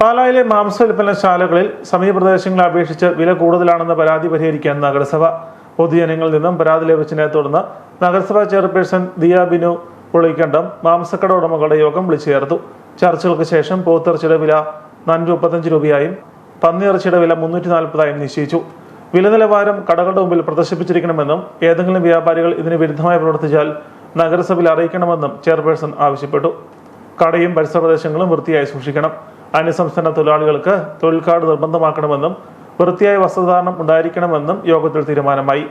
പാലായിലെ മാംസ ഉൽപ്പന്നശാലകളിൽ സമീപപ്രദേശങ്ങളെ അപേക്ഷിച്ച് വില കൂടുതലാണെന്ന പരാതി പരിഹരിക്കാൻ നഗരസഭ. പൊതുജനങ്ങളിൽ നിന്നും പരാതി ലഭിച്ചതിനെ തുടർന്ന് നഗരസഭാ ചെയർപേഴ്സൺ ദിയ ബിനു പുളിക്കണ്ടം മാംസക്കട ഉടമകളുടെ യോഗം വിളിച്ചു ചേർത്തു. ചർച്ചകൾക്ക് ശേഷം പോത്തിറച്ചിയുടെ വില നാനൂറ്റി മുപ്പത്തഞ്ച് രൂപയായും പന്നിയിറച്ചിയുടെ വില മുന്നൂറ്റി നാൽപ്പതായും നിശ്ചയിച്ചു. വില നിലവാരം കടകളുടെ മുമ്പിൽ പ്രദർശിപ്പിച്ചിരിക്കണമെന്നും ഏതെങ്കിലും വ്യാപാരികൾ ഇതിന് വിരുദ്ധമായി പ്രവർത്തിച്ചാൽ നഗരസഭയിൽ അറിയിക്കണമെന്നും ചെയർപേഴ്സൺ ആവശ്യപ്പെട്ടു. കടയും പരിസര പ്രദേശങ്ങളും വൃത്തിയായി സൂക്ഷിക്കണം. അന്യസംസ്ഥാന തൊഴിലാളികൾക്ക് തൊഴിൽ കാർഡ് നിർബന്ധമാക്കണമെന്നും വൃത്തിയായ വസ്ത്രധാരണം ഉണ്ടായിരിക്കണമെന്നും യോഗത്തിൽ തീരുമാനമായി.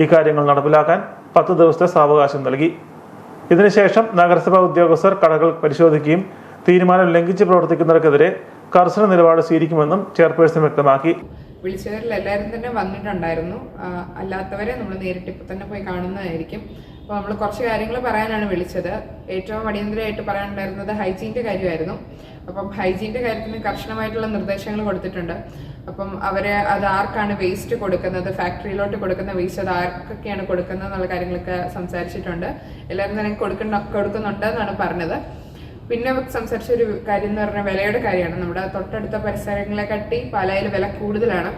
ഇക്കാര്യങ്ങൾ നടപ്പിലാക്കാൻ പത്ത് ദിവസത്തെ സാവകാശം നൽകി. ഇതിനുശേഷം നഗരസഭാ ഉദ്യോഗസ്ഥർ കടകൾ പരിശോധിക്കുകയും തീരുമാനം ലംഘിച്ച് പ്രവർത്തിക്കുന്നവർക്കെതിരെ കർശന നിലപാട് സ്വീകരിക്കുമെന്നും ചെയർപേഴ്സൺ വ്യക്തമാക്കി. വിളിച്ചവരിൽ എല്ലാവരും തന്നെ വന്നിട്ടുണ്ടായിരുന്നു. അല്ലാത്തവരെ നമ്മൾ നേരിട്ട് ഇപ്പം തന്നെ പോയി കാണുന്നതായിരിക്കും. അപ്പോൾ നമ്മൾ കുറച്ച് കാര്യങ്ങൾ പറയാനാണ് വിളിച്ചത്. ഏറ്റവും അടിയന്തരമായിട്ട് പറയാനുണ്ടായിരുന്നത് ഹൈജീന്റെ കാര്യമായിരുന്നു. അപ്പം ഹൈജീന്റെ കാര്യത്തിന് കർശനമായിട്ടുള്ള നിർദ്ദേശങ്ങൾ കൊടുത്തിട്ടുണ്ട്. അപ്പം അവരെ അത് ആർക്കാണ് വേസ്റ്റ് കൊടുക്കുന്നത് ഫാക്ടറിയിലോട്ട് കൊടുക്കുന്ന വേസ്റ്റ് അത് ആർക്കൊക്കെയാണ് കൊടുക്കുന്നത് എന്നുള്ള കാര്യങ്ങളൊക്കെ സംസാരിച്ചിട്ടുണ്ട്. എല്ലാവരും തന്നെ കൊടുക്കുന്ന കൊടുക്കുന്നുണ്ട് എന്നാണ് പറഞ്ഞത്. പിന്നെ സംസാരിച്ച ഒരു കാര്യം എന്ന് പറഞ്ഞാൽ വിലയുടെ കാര്യമാണ്. നമ്മുടെ തൊട്ടടുത്ത പരിസരങ്ങളെ കട്ടി പാലായിൽ വില കൂടുതലാണ്.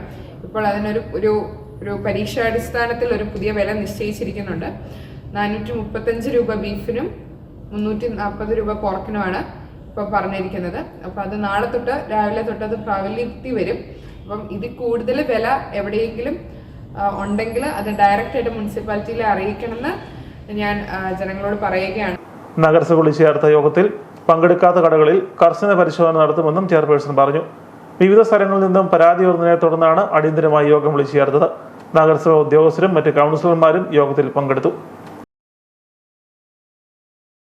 ഇപ്പോൾ അതിനൊരു ഒരു ഒരു പരീക്ഷാടിസ്ഥാനത്തിൽ ഒരു പുതിയ വില നിശ്ചയിച്ചിരിക്കുന്നുണ്ട്. നാനൂറ്റി മുപ്പത്തഞ്ച് രൂപ ബീഫിനും മുന്നൂറ്റി നാൽപ്പത് രൂപ പോർക്കിനുമാണ് ഇപ്പോൾ പറഞ്ഞിരിക്കുന്നത്. അപ്പം അത് നാളെ തൊട്ട് രാവിലെ തൊട്ട് അത് പ്രാബല്യത്തിൽ വരും. അപ്പം ഇതിൽ കൂടുതൽ വില എവിടെയെങ്കിലും ഉണ്ടെങ്കിൽ അത് ഡയറക്റ്റ് ആയിട്ട് മുനിസിപ്പാലിറ്റിയിലെ അറിയിക്കണമെന്ന് ഞാൻ ജനങ്ങളോട് പറയുകയാണ്. നഗരസഭ ചേർത്ത യോഗത്തിൽ പങ്കെടുക്കാത്ത കടകളിൽ കർശന പരിശോധന നടത്തുമെന്നും ചെയർപേഴ്സൺ പറഞ്ഞു. വിവിധ സ്ഥലങ്ങളിൽ നിന്നും പരാതി ഉയർന്നതിനെ തുടർന്നാണ് അടിയന്തരമായി യോഗം വിളിച്ചു ചേർത്തത്. നഗരസഭാ ഉദ്യോഗസ്ഥരും മറ്റ് കൗൺസിലർമാരും യോഗത്തിൽ പങ്കെടുത്തു.